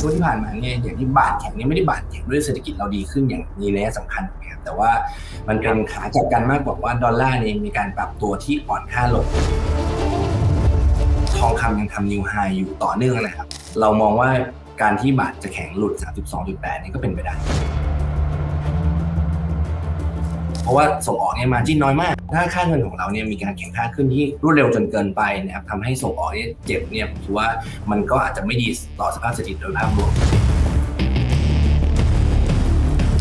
ช่วงที่ผ่านมาเนี่ยอย่างที่บาทแข็งเนี่ยไม่ได้บาทแข็งด้วยเศรษฐกิจเราดีขึ้นอย่างมีนัยสำคัญนะครับแต่ว่ามันเป็นขากลับกันมากกว่าว่าดอลลาร์เนี่ยมีการปรับตัวที่อ่อนค่าลงทองคำยังทำนิวไฮอยู่ต่อเนื่องนะครับ เรามองว่าการที่บาทจะแข็งหลุด 32.8 นี่ก็เป็นไปได้ เพราะว่าส่งออกเนี่ยมาจิ้นน้อยมาก ถ้าค่าเงินของเราเนี่ยมีการแข่งค่าขึ้นที่รวดเร็วจนเกินไปนะครับทำให้ส่งออกเนี่ยเจ็บเนี่ยผมคิดว่ามันก็อาจจะไม่ดีต่อสภาพเศรษฐกิจโดยภาพรวม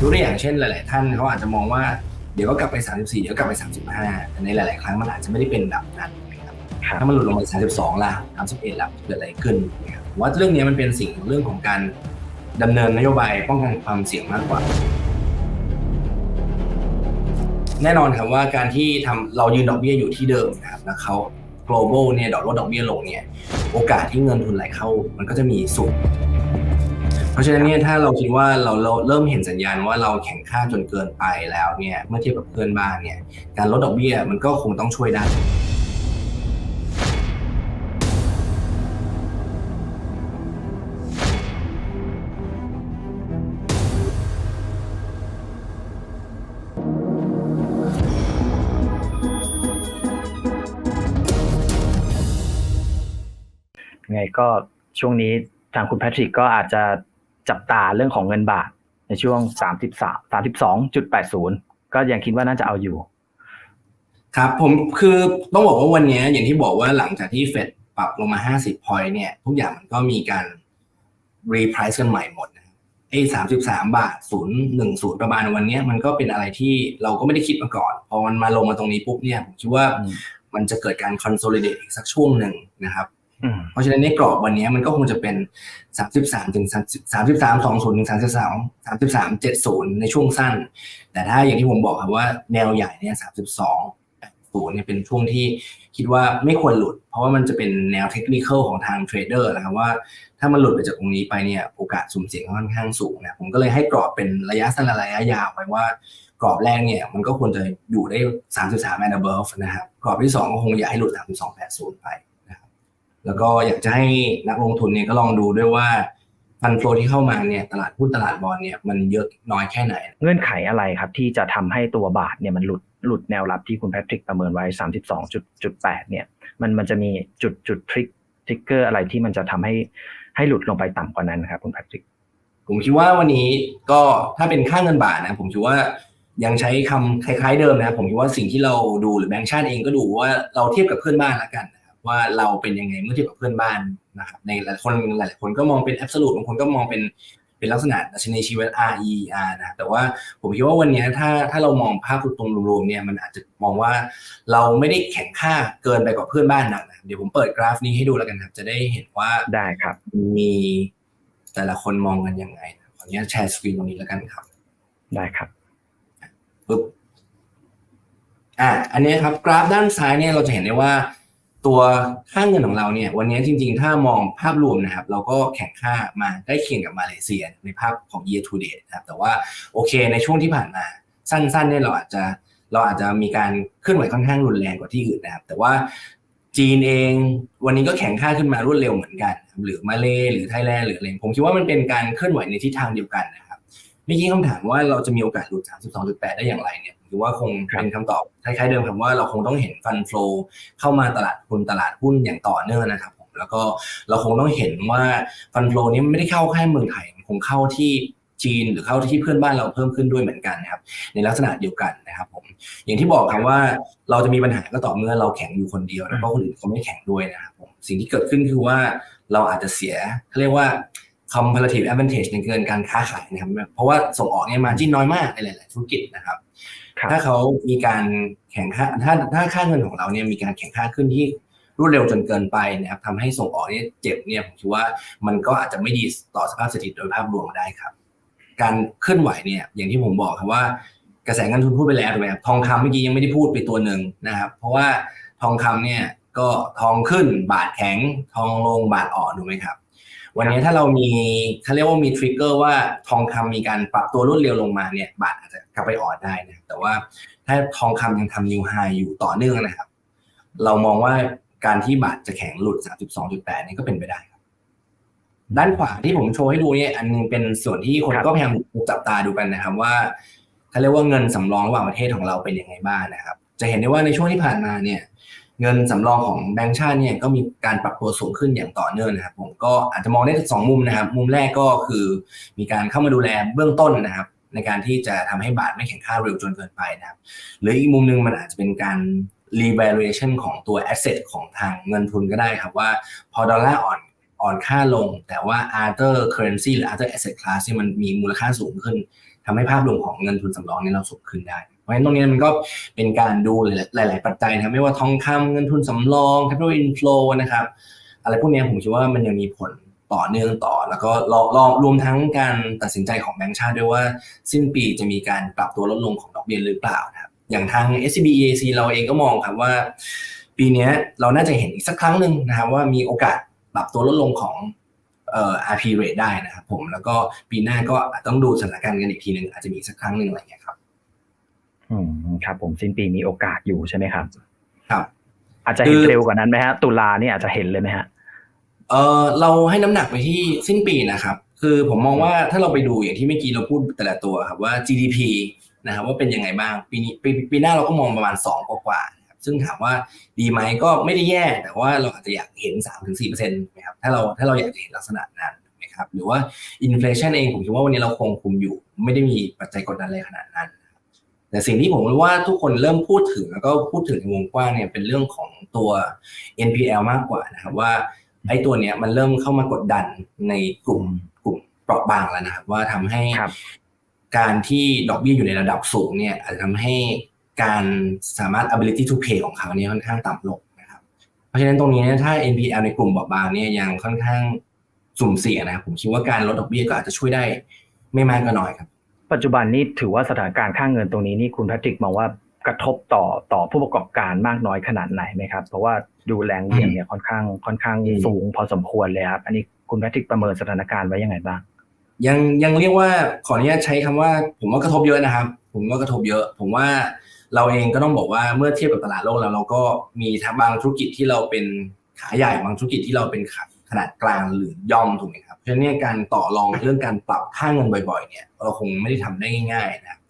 ยกตัวอย่างเช่นหลาย ๆ ท่านเขาอาจจะมองว่าเดี๋ยวก็กลับไป 34 เดี๋ยวกลับไป 35แต่ในหลาย ๆ ครั้งมันอาจจะไม่ได้เป็นแบบนั้นนะครับถ้ามันหลุดลงมา32ล่ะ31ล่ะเกิดอะไรขึ้นนะครับผมว่าเรื่องนี้มันเป็นสิ่งเรื่องของการดำเนินนโยบายป้องกันความเสี่ยงมากกว่า แน่นอนครับว่าการที่ทำเรายืนดอกเบี้ยอยู่ที่เดิมนะครับแล้วเขา global เนี่ยดอกลดดอกเบี้ยลงเนี่ยโอกาสที่เงินทุนไหลเข้ามันก็จะมีสูงเพราะฉะนั้นเนี่ยถ้าเราคิดว่าเราเราเริ่มเห็นสัญญาณว่าเราแข่งค่าจนเกินไปแล้วเนี่ยเมื่อเทียบกับเพื่อนบ้านเนี่ยการลดดอกเบี้ยมันก็คงต้องช่วยได้ ไงก็ช่วงนี้ทางคุณแพทริกก็อาจจะจับตาเรื่องของเงินบาท ในช่วง 33 32.80 ก็ยังคิดว่าน่าจะเอาอยู่ ครับผมคือต้องบอกว่าวันนี้อย่างที่บอกว่าหลังจากที่เฟดปรับลงมา 50 พอยต์เนี่ย ทุกอย่างมันก็มีการรีไพรซ์กันใหม่หมดนะครับไอ้33บาท010ประมาณวันนี้มันก็เป็นอะไรที่เราก็ไม่ได้คิดมาก่อน พอมันมาลงมาตรงนี้ปุ๊บเนี่ยผมคิดว่าอืมมันจะเกิดการ consolidate อีกสักช่วงหนึ่งนะครับอืม เพราะฉะนั้นในกรอบวันนี้มันก็คงจะเป็น 33ถึง33 20ถึง33 33 70 ในช่วงสั้น แต่ถ้าอย่างที่ผมบอกครับว่าแนวใหญ่เนี่ย32 80เนี่ยเป็นช่วงที่คิดว่าไม่ควรหลุด เพราะว่ามันจะเป็นแนวเทคนิคของทางเทรดเดอร์นะครับว่าถ้ามันหลุดไปจากตรงนี้ไปเนี่ยโอกาสสุ่มเสี่ยงค่อนข้างสูงนะผมก็เลยให้กรอบเป็นระยะสั้นและระยะยาวไว้ว่ากรอบแรกเนี่ยมันก็ควรจะอยู่ได้ 33 and above นะครับกรอบที่ 2 ก็คงอย่าให้หลุด 3280 ไปนะครับ แล้วก็อยากจะให้นักลงทุนเนี่ยก็ลองดูด้วยว่าฟันโฟที่เข้ามาเนี่ยตลาดหุ้นตลาดบอลเนี่ยมันเยอะน้อยแค่ไหน เงื่อนไขอะไรครับที่จะทำให้ตัวบาทเนี่ยมันหลุดหลุดแนวรับที่คุณแพทริกประเมินไว้ 32.8 เนี่ย มันมันจะมีจุดจุดทริกทริกเกอร์อะไรที่มันจะทำให้ให้หลุดลงไปต่ำกว่านั้นนะครับคุณแพทริกผมคิดว่าวันนี้ก็ถ้าเป็นค่าเงินบาทนะผมคิดว่ายังใช้คำคล้ายๆเดิมนะผมคิดว่าสิ่งที่เราดูหรือแบงก์ชาติเองก็ดูว่าเราเทียบกับเพื่อนบ้านแล้วกันนะครับ ว่าเราเป็นยังไงเมื่อเทียบกับเพื่อนบ้านนะครับในหลายคนหลายๆคนก็มองเป็น absolute บางคนก็มองเป็นเป็นลักษณะดัชนีชีวัต RER นะแต่ว่าผมคิดว่าวันนี้ถ้าถ้าเรามองภาพตรงๆรวมๆเนี่ยมันอาจจะมองว่าเราไม่ได้แข่งค่าเกินไปกว่าเพื่อนบ้านหนักนะเดี๋ยวผมเปิดกราฟนี้ให้ดูแล้วกันครับ จะได้เห็นว่าได้ครับ มีแต่ละคนมองกันยังไงนะขออนุญาตแชร์สกรีนตรงนี้แล้วกันครับ ได้ครับปึ๊บอะอันนี้ครับกราฟด้านซ้ายเนี่ยเราจะเห็นได้ว่า ตัวค่าเงินของเราเนี่ยวันนี้จริงๆ ถ้ามองภาพรวมนะครับ เราก็แข่งค่ามาใกล้เคียงกับมาเลเซียในภาพของ year to date นะครับแต่ว่าโอเคในช่วงที่ผ่านมาสั้นๆเนี่ยเราอาจจะเราอาจจะมีการเคลื่อนไหวค่อนข้างรุนแรงกว่าที่อื่นนะครับ แต่ว่าจีนเองวันนี้ก็แข่งค่าขึ้นมารวดเร็วเหมือนกัน หรือมาเลหรือไทยแลนด์หรืออะไรผมคิดว่ามันเป็นการเคลื่อนไหวในทิศทางเดียวกันนะครับเมื่อกี้คำถามว่าเราจะมีโอกาสหลุด32.8 ได้อย่างไรเนี่ย หรือว่าคงครับเป็นคำตอบคล้ายๆเดิมครับว่าเราคงต้องเห็นฟันโฟลเข้ามาตลาดหุ้นตลาดหุ้นอย่างต่อเนื่องนะครับผมแล้วก็เราคงต้องเห็นว่าฟันโฟลนี้มันไม่ได้เข้าแค่เมืองไทยมันคงเข้าที่จีนหรือเข้าที่เพื่อนบ้านเราเพิ่มขึ้นด้วยเหมือนกันนะครับในลักษณะเดียวกันนะครับผมอย่างที่บอกครับว่าเราจะมีปัญหาก็ต่อเมื่อเราแข่งอยู่คนเดียวแล้วก็คนอื่นเขาไม่แข่งด้วยนะครับผมสิ่งที่เกิดขึ้นคือว่าเราอาจจะเสียเขาเรียกว่า comparative advantage ในเกินการค้าขายนะครับเพราะว่าส่งออกเนี่ยมาจิ้นน้อยมากในหลาย ๆ ธุรกิจนะครับครับ ถ้าเขามีการแข่งค่าถ้าถ้าค่าเงินของเราเนี่ยมีการแข่งค่าขึ้นที่รวดเร็วจนเกินไปนะครับทำให้ส่งออกเนี่ยเจ็บเนี่ยผมคิดว่ามันก็อาจจะไม่ดีต่อสภาพเศรษฐกิจโดยภาพรวมได้ครับ การเคลื่อนไหวเนี่ยอย่างที่ผมบอกครับว่ากระแสเงินทุนพูดไปแล้วถูกไหมครับทองคำเมื่อกี้ยังไม่ได้พูดไปตัวหนึ่งนะครับ เพราะว่าทองคำเนี่ยก็ทองขึ้นบาทแข็งทองลงบาทอ่อนถูกไหมครับ วันนี้ถ้าเรามีเขาเรียกว่ามีทริกเกอร์ว่าทองคำมีการปรับตัวรวดเร็วลงมาเนี่ย บาทอาจจะกลับไปอ่อนได้นะแต่ว่าถ้าทองคำยังทำนิวไฮอยู่ต่อเนื่องนะครับ เรามองว่าการที่บาทจะแข็งหลุด 32.8 นี่ก็เป็นไปได้ครับ ด้านขวาที่ผมโชว์ให้ดูเนี่ยอันนึงเป็นส่วนที่คนครับก็พยายามจับตาดูกันนะครับว่าเขาเรียกว่าเงินสำรองระหว่างประเทศของเราเป็นยังไงบ้างนะครับ จะเห็นได้ว่าในช่วงที่ผ่านมาเนี่ย เงินสำรองของแบงก์ชาติเนี่ยก็มีการปรับตัวสูงขึ้นอย่างต่อเนื่องนะครับ ผมก็อาจจะมองได้สองมุมนะครับ มุมแรกก็คือมีการเข้ามาดูแลเบื้องต้นนะครับ ในการที่จะทำให้บาทไม่แข็งค่าเร็วจนเกินไปนะครับ หรืออีกมุมหนึงมันอาจจะเป็นการ revaluation ของตัว asset ของทางเงินทุนก็ได้ครับว่าพอดอลลาร์อ่อนอ่อนค่าลง แต่ว่า other currency หรือ other asset class ที่มันมีมูลค่าสูงขึ้นทำให้ภาพรวมของเงินทุนสำรองนี่เราสูงขึ้นได้ ราะฉะนั้นตรงนี้มันก็เป็นการดูหลาย ๆ ปัจจัยนะครับไม่ว่าทองคำเงินทุนสำรอง capital inflow นะครับอะไรพวกนี้ผมคิดว่ามันยังมีผลต่อเนื่องต่อ แล้วก็รอรอรวมทั้งการตัดสินใจของแบงก์ชาติด้วยว่า สิ้นปีจะมีการปรับตัวลดลงของดอกเบี้ยหรือเปล่านะครับอย่างทาง SCB EAC เราเองก็มองครับว่า ปีนี้เราน่าจะเห็นอีกสักครั้งหนึ่งนะครับว่ามีโอกาสปรับตัวลดลงของเอ่อ RP rate ได้นะครับผมแล้วก็ปีหน้าก็ต้องดูสถานการณ์กันอีกทีหนึ่งอาจจะมีอีกสักครั้งหนึ่งอะไรอย่างเงี้ยครับ อืมครับ ผมสิ้นปีมีโอกาสอยู่ใช่ไหมครับ ครับ อาจจะเห็นคือเร็วกว่านั้นไหมฮะ ตุลาเนี่ยอาจจะเห็นเลยไหมฮะเออเราให้น้ำหนักไปที่สิ้นปีนะครับ คือผมมองว่าถ้าเราไปดูอย่างที่เมื่อกี้เราพูดแต่ละตัวครับว่า GDP นะครับว่าเป็นยังไงบ้างปีนี้ปีปีหน้าเราก็มองประมาณ 2 กว่าๆนะครับซึ่งถามว่าดีไหมก็ไม่ได้แย่แต่ว่าเราอาจจะอยากเห็น 3-4%นะครับถ้าเราถ้าเราอยากจะเห็นลักษณะนั้นนะครับหรือว่าอินฟลชันเองผมคิดว่าวันนี้เราคงคุมอยู่ ไม่ได้มีปัจจัยกดดันอะไรขนาดนั้น แต่สิ่งที่ผมว่าทุกคนเริ่มพูดถึงแล้วก็พูดถึงในวงกว้างเนี่ยเป็นเรื่องของตัว NPL มากกว่านะครับว่าไอ้ตัวเนี้ยมันเริ่มเข้ามากดดันในกลุ่มกลุ่มเปราะบางแล้วนะครับ ว่าทำให้ครับการที่ดอกเบี้ยอยู่ในระดับสูงเนี่ยอาจจะทำให้การสามารถ ability to pay ของเขาเนี่ยค่อนข้างต่ำลงนะครับ เพราะฉะนั้นตรงนี้เนี่ยถ้า NPL ในกลุ่มเปราะบางเนี่ยยังค่อนข้างสุ่มเสี่ยงนะครับผมคิดว่าการลดดอกเบี้ยก็อาจจะช่วยได้ไม่มากก็น้อยครับ ปัจจุบันนี้ถือว่าสถานการณ์ค่างเงินตรงนี้นี่คุณแพทริกมองว่ากระทบต่อต่อผู้ประกอบการมากน้อยขนาดไหนไหมครับ เพราะว่าดูแรงเหวี่ยงเนี่ยค่อนข้างค่อนข้างอืมสูงพอสมควรเลยครับ อันนี้คุณแพทริกประเมินสถานการณ์ไว้ยังไงบ้าง ยังยังเรียกว่าขออนุญาตใช้คำว่า ผมว่ากระทบเยอะนะครับ ผมว่ากระทบเยอะ ผมว่าเราเองก็ต้องบอกว่าเมื่อเทียบกับตลาดโลกแล้วเราก็มีทั้งบางธุรกิจที่เราเป็นขาใหญ่บางธุรกิจที่เราเป็นขา ขนาดกลางหรือย่อมถูกไหมครับเพราะฉะนั้นการต่อรองเรื่องการปรับค่าเงินบ่อยๆเนี่ยเราคงไม่ได้ทำได้ง่ายๆนะครับ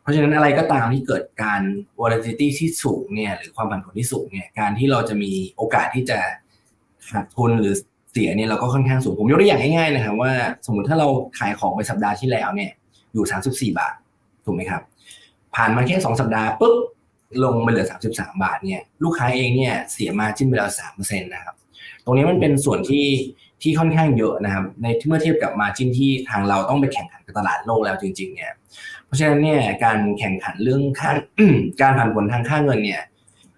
เพราะฉะนั้นอะไรก็ตามที่เกิดการ volatility ที่สูงเนี่ยหรือความผันผวนที่สูงเนี่ยการที่เราจะมีโอกาสที่จะขาดทุนหรือเสียเนี่ยเราก็ค่อนข้างสูงผมยกตัวอย่างง่ายๆนะครับว่าสมมุติถ้าเราขายของไปสัปดาห์ที่แล้วเนี่ยอยู่ 34 บาทถูกไหมครับ ผ่านมาแค่สองสัปดาห์ปุ๊บลงมาเหลือ 33 บาทเนี่ยลูกค้าเองเนี่ยเสียมาจิ้นไปแล้วสามเปอร์เซ็นต์นะครับ ตรงนี้มันเป็นส่วนที่ที่ค่อนข้างเยอะนะครับ ในเมื่อเทียบกับมาจิ้นที่ทางเราต้องไปแข่งขันกับตลาดโลกแล้วจริง ๆ เนี่ย เพราะฉะนั้นเนี่ยการแข่งขันเรื่องค่าการผันผวนทางค่าเงินเนี่ย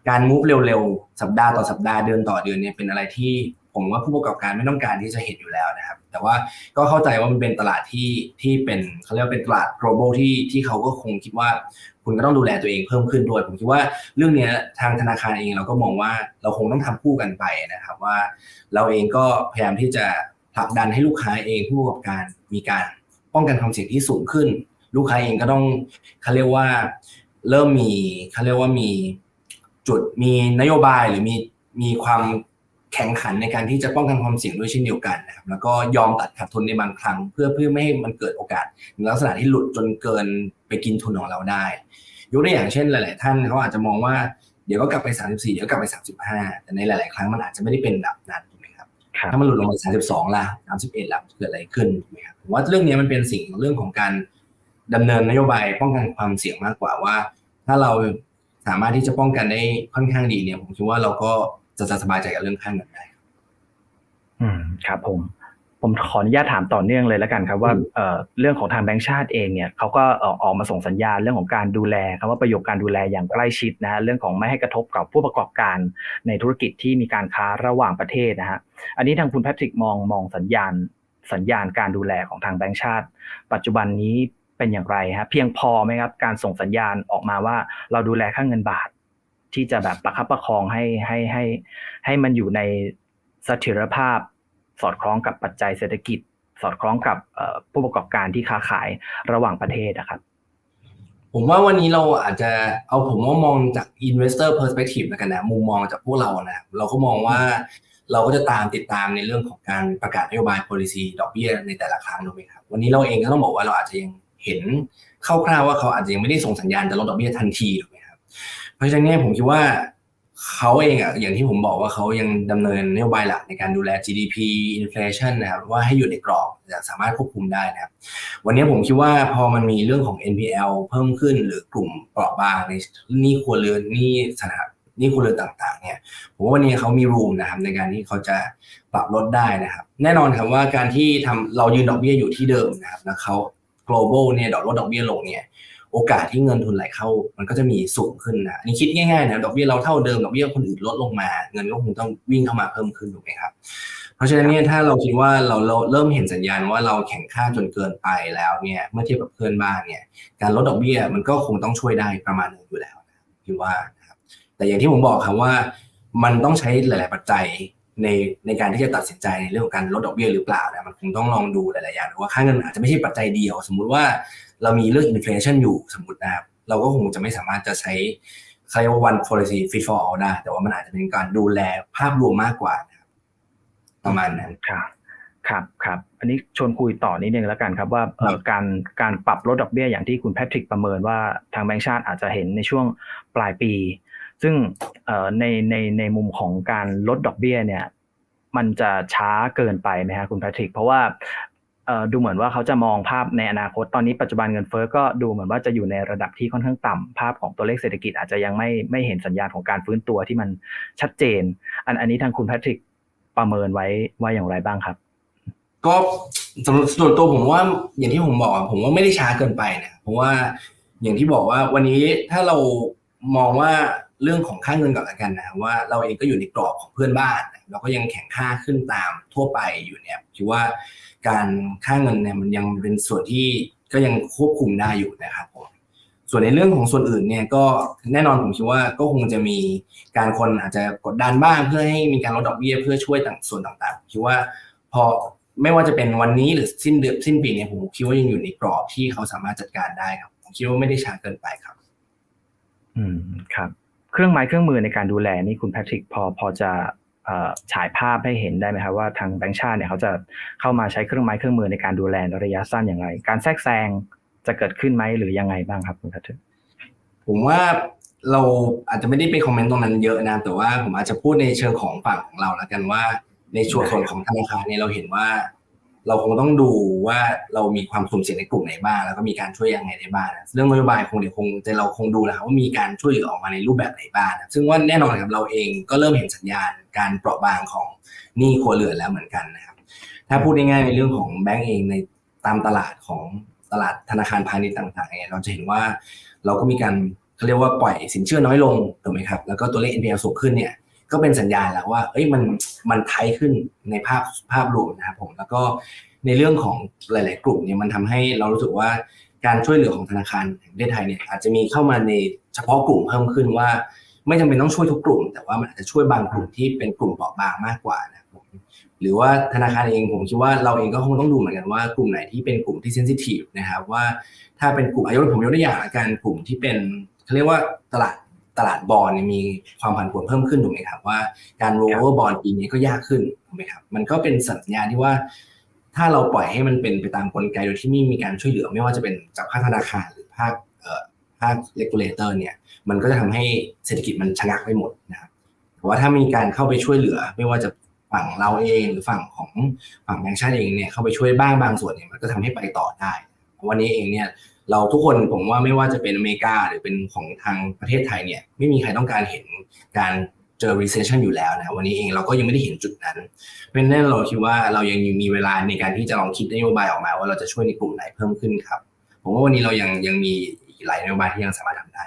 การมูฟเร็วๆ สัปดาห์ต่อสัปดาห์เดือนต่อเดือนเนี่ยเป็นอะไรที่ ผมว่าผู้ประกอบการไม่ต้องการที่จะเห็นอยู่แล้วนะครับ แต่ว่าก็เข้าใจว่ามันเป็นตลาดที่ที่เป็นเขาเรียกว่าเป็นตลาด global ที่ที่เขาก็คงคิดว่า คุณก็ต้องดูแลตัวเองเพิ่มขึ้นด้วย ผมคิดว่าเรื่องนี้ทางธนาคารเองเราก็มองว่าเราคงต้องทำคู่กันไปนะครับว่า เราเองก็พยายามที่จะผลักดันให้ลูกค้าเองผู้ประกอบการมีการป้องกันความเสี่ยงที่สูงขึ้น ลูกค้าเองก็ต้องเขาเรียกว่าเริ่มมีเขาเรียกว่ามีจุดมีนโยบายหรือมีมีความ แข่งขันในการที่จะป้องกันความเสี่ยงด้วยเช่นเดียวกันนะครับแล้วก็ยอมตัดขาดทุนในบางครั้ง เพื่อเพื่อไม่ให้มันเกิดโอกาสในลักษณะที่หลุดจนเกินไปกินทุนของเราได้ ยกตัวอย่างเช่นหลาย ๆ ท่านเขาอาจจะมองว่าเดี๋ยวก็กลับไป 34 เดี๋ยวกลับไป 35 แต่ในหลาย ๆ ครั้งมันอาจจะไม่ได้เป็นแบบนั้นถูกไหมครับครับถ้ามันหลุดลงมา32ล่ะ31ล่ะเกิดอะไรขึ้นถูกไหมครับผมว่าเรื่องนี้มันเป็นสิ่งเรื่องของการดำเนินนโยบายป้องกันความเสี่ยงมากกว่าว่า ถ้าเราสามารถที่จะป้องกันได้ค่อนข้างดีเนี่ยผมคิดว่าเราก็ จะจะสบายใจกับเรื่องค่าเงินได้อืมครับผมผมขออนุญาตถามต่อเนื่องเลยแล้วกันครับว่าอืมเอ่อเรื่องของทางแบงก์ชาติเองเนี่ยเขาก็เอ่อออกมาส่งสัญญาณเรื่องของการดูแลคำว่าประโยคการดูแลอย่างใกล้ชิดนะฮะเรื่องของไม่ให้กระทบกับผู้ประกอบการในธุรกิจที่มีการค้าระหว่างประเทศนะฮะอันนี้ทางคุณแพทริกมองมองสัญญาณสัญญาณการดูแลของทางแบงก์ชาติ ปัจจุบันนี้เป็นอย่างไรฮะเพียงพอไหมครับการส่งสัญญาณออกมาว่าเราดูแลค่างเงินบาท ที่จะแบบประคับประคองให้ให้ให้ ให้มันอยู่ในเสถียรภาพ สอดคล้องกับปัจจัยเศรษฐกิจ สอดคล้องกับเอ่อผู้ประกอบการที่ค้าขายระหว่างประเทศนะครับ ผมว่าวันนี้เราอาจจะเอาผมว่ามองจาก investor perspective แล้วกันนะมุมมองจากพวกเรานะเราก็มองว่าเราก็จะตามติดตามในเรื่องของการประกาศนโยบาย policy ดอกเบี้ยในแต่ละครั้งถูกไหมครับวันนี้เราเองก็ต้องบอกว่าเราอาจจะยังเห็นคร่าวๆว่าเขาอาจจะยังไม่ได้ส่งสัญญาณจะลดดอกเบี้ยทันทีถูกไหมครับ เพราะฉะนั้นเนี่ยผมคิดว่าเขาเองอะอย่างที่ผมบอกว่าเขายังดำเนินนโยบายหลักในการดูแล GDP inflation นะครับว่าให้อยู่ในกรอบจะสามารถควบคุมได้นะครับ วันนี้ผมคิดว่าพอมันมีเรื่องของ NPL เพิ่มขึ้นหรือกลุ่มเปราะบางในนี้ครัวเรือนนี้สถานนี้ครัวเรือนต่างๆเนี่ยผมว่าวันนี้เขามีรูมนะครับในการที่เขาจะปรับลดได้นะครับ แน่นอนครับว่าการที่ทำเรายืนดอกเบี้ยอยู่ที่เดิมนะครับแล้วเขา global เนี่ยดอกลดดอกเบี้ยลงเนี่ย โอกาสที่เงินทุนไหลเข้า มันก็จะมีสูงขึ้นนะอันนี้คิดง่ายๆนะดอกเบี้ยเราเท่าเดิมดอกเบี้ยคนอื่นลดลงมา เงินก็คงต้องวิ่งเข้ามาเพิ่มขึ้นถูกไหมครับ เพราะฉะนั้นเนี่ยถ้าเราคิดว่าเราเราเริ่มเห็นสัญญาณว่าเราแข่งค่าจนเกินไปแล้วเนี่ยเมื่อเทียบกับเพื่อนบ้านเนี่ยการลดดอกเบี้ยมันก็คงต้องช่วยได้ประมาณหนึงอยู่แล้วนะคิดว่านะครับแต่อย่างที่ผมบอกครับว่า มันต้องใช้หลาย ๆ ปัจจัยในในการที่จะตัดสินใจในเรื่องของการลดดอกเบี้ยหรือเปล่านะมันคงต้องลองดูหลายๆอย่างว่าค่าเงินอาจจะไม่ใช่ปัจจัยเดียว สมมุติว่า เรามีเรื่องอินฟล t ชันอยู่สมมตินะครับ เราก็คงจะไม่สามารถจะใช้เขาเรียกว่า one policy fit for all ได้ แต่ว่ามันอาจจะเป็นการดูแลภาพรวมมากกว่านะครับประมาณนั้นครับครับครับ อันนี้ชวนคุยต่อนิดนึงแล้วกันครับว่าเอ่อการการปรับลดดอกเบี้ยอย่างที่คุณแพทริกประเมินว่าทางแบงก์ชาติอาจจะเห็นในช่วงปลายปี ซึ่งเอ่อในในในมุมของการลดดอกเบี้ยเนี่ยมันจะช้าเกินไปไหมฮะคุณแพทริก เพราะว่าเอ่อ ดูเหมือนว่าเขาจะมองภาพในอนาคตตอนนี้ปัจจุบันเงินเฟ้อก็ดูเหมือนว่าจะอยู่ในระดับที่ค่อนข้างต่ำภาพของตัวเลขเศรษฐกิจอาจจะยังไม่ไม่เห็นสัญญาณของการฟื้นตัวที่มันชัดเจน อันอันนี้ทางคุณแพทริกประเมินไว้ว่าอย่างไรบ้างครับ ก็สำหรับส่วนตัวผมว่าอย่างที่ผมบอกผมว่าไม่ได้ช้าเกินไปนะเพราะว่าอย่างที่บอกว่าวันนี้ถ้าเรามองว่าเรื่องของค่าเงินก่อนละกันนะว่าเราเองก็อยู่ในกรอบของเพื่อนบ้าน เราก็ยังแข่งค่าขึ้นตามทั่วไปอยู่เนี่ยคิดว่า การค่าเงินเนี่ยมันยังเป็นส่วนที่ก็ยังควบคุมได้อยู่นะครับผมส่วนในเรื่องของส่วนอื่นเนี่ยก็แน่นอนผมคิดว่าก็คงจะมีการคนอาจจะกดดันบ้างเพื่อให้มีการลดดอกเบี้ยเพื่อช่วยต่างส่วนต่างๆคิดว่าพอไม่ว่าจะเป็นวันนี้หรือสิ้นเดือนสิ้นปีเนี่ยผมคิดว่ายังอยู่ในกรอบที่เขาสามารถจัดการได้ครับผมคิดว่าไม่ได้ช้าเกินไปครับ อืมครับ เครื่องไม้เครื่องมือในการดูแลนี่คุณแพทริกพอพอจะ ฉายภาพให้เห็นได้ไหมครับว่าทางแบงค์ชาติเนี่ยเขาจะเข้ามาใช้เครื่องไม้เครื่องมือในการดูแลระยะสั้นอย่างไร การแทรกแซงจะเกิดขึ้นไหมหรือยังไงบ้างครับคุณพัทริกผมว่าเราอาจจะไม่ได้ไปคอมเมนต์ตรงนั้นเยอะนะ แต่ว่าผมอาจจะพูดในเชิงของฝั่งของเราแล้วกันว่า ในส่วนของธนาคารเนี่ยเราเห็นว่า เราคงต้องดูว่าเรามีความสุ่มเสี่ยงในกลุ่มไหนบ้างแล้วก็มีการช่วยยังไงได้บ้างนเรื่องนโยบายคงเดี๋ยวคงจะเราคงดูแล้วว่ามีการช่วยเหลือออกมาในรูปแบบไหนบ้างซึ่งว่าแน่นอนครับเราเองก็เริ่มเห็นสัญญาณการเปราะบางของหนี้ครัวเรือนแล้วเหมือนกันนะครับ ถ้าพูดง่ายๆในเรื่องของแบงก์เองในตามตลาดของตลาดธนาคารพาณิชย์ต่างๆเนี่ยเราจะเห็นว่าเราก็มีการเขาเรียกว่าปล่อยสินเชื่อน้อยลงถูกไหมครับแล้วก็ตัวเลข NPL สูงขึ้นเนี่ย ก็เป็นสัญญาณแล้วว่าเอ้ยมันมันไทยขึ้นในภาพภาพรวมนะครับผมแล้วก็ในเรื่องของหลาย ๆ กลุ่มเนี่ยมันทำให้เรารู้สึกว่าการช่วยเหลือของธนาคารแห่งประเทศไทยเนี่ยอาจจะมีเข้ามาในเฉพาะกลุ่มเพิ่มขึ้นว่า ไม่จำเป็นต้องช่วยทุกกลุ่ม แต่ว่ามันอาจจะช่วยบางกลุ่มที่เป็นกลุ่มเปราะบางมากกว่านะครับผมหรือว่าธนาคารเองผมคิดว่าเราเองก็คงต้องดูเหมือนกันว่ากลุ่มไหนที่เป็นกลุ่มที่เซนซิทีฟนะครับว่าถ้าเป็นกลุ่มอายุผมยกตัวอย่างกันกลุ่มที่เป็นเขาเรียกว่าตลาด ตลาดบอลเนี่ยมีความผันผวนเพิ่มขึ้นถูกไหมครับว่าการโรเวอร์บอลปีนี้ก็ยากขึ้นถูกไหมครับมันก็เป็นสัญญาณที่ว่า ถ้าเราปล่อยให้มันเป็นไปตามกลไกโดยที่ไม่มีการช่วยเหลือไม่ว่าจะเป็นจากภาคธนาคารหรือภาคเอ่อภาคเลกูลเลเตอร์เนี่ยมันก็จะทำให้เศรษฐกิจมันชะงักไปหมดนะครับแต่ว่าถ้ามีการเข้าไปช่วยเหลือ ไม่ว่าจะฝั่งเราเองหรือฝั่งของฝั่งแบงก์ชาติเองเนี่ยเข้าไปช่วยบ้างบางส่วนเนี่ยมันก็ทำให้ไปต่อได้ วันนี้เองเนี่ย เราทุกคนผมว่าไม่ว่าจะเป็นอเมริกาหรือเป็นของทางประเทศไทยเนี่ยไม่มีใครต้องการเห็นการเจอ recession อยู่แล้วนะวันนี้เองเราก็ยังไม่ได้เห็นจุดนั้น เพราะฉะนั้นเราคิดว่าเรายังมีเวลาในการที่จะลองคิดนโยบายออกมา ว่าเราจะช่วยในกลุ่มไหนเพิ่มขึ้นครับ ผมว่าวันนี้เรายังยังมีหลายนโยบายที่ยังสามารถทำได้